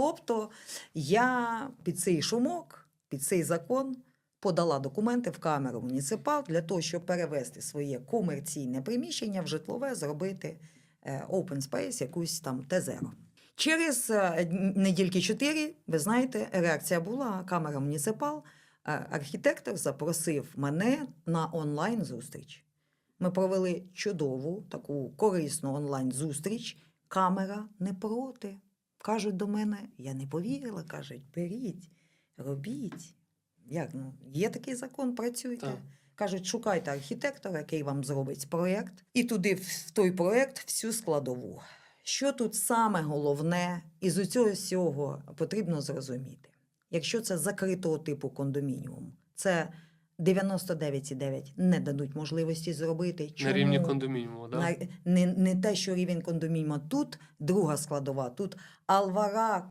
Тобто я під цей шумок, під цей закон подала документи в камеру муніципал для того, щоб перевести своє комерційне приміщення в житлове, зробити е, open space, якусь там Т0. Через е, недільки чотири, ви знаєте, реакція була камера муніципал. Е, Архітектор запросив мене на онлайн-зустріч. Ми провели чудову, таку корисну онлайн-зустріч. Камера не проти. Кажуть до мене, я не повірила, кажуть, беріть, робіть. Як ну, є такий закон, працюйте. Так. Кажуть, шукайте архітектора, який вам зробить проєкт, і туди в той проєкт всю складову. Що тут саме головне, із усього всього потрібно зрозуміти. Якщо це закритого типу кондомініум, це 99,9 не дадуть можливості зробити. На рівні Чому? кондомініуму, да? На- не, не те, що рівень кондомініума тут, друга складова, тут алвара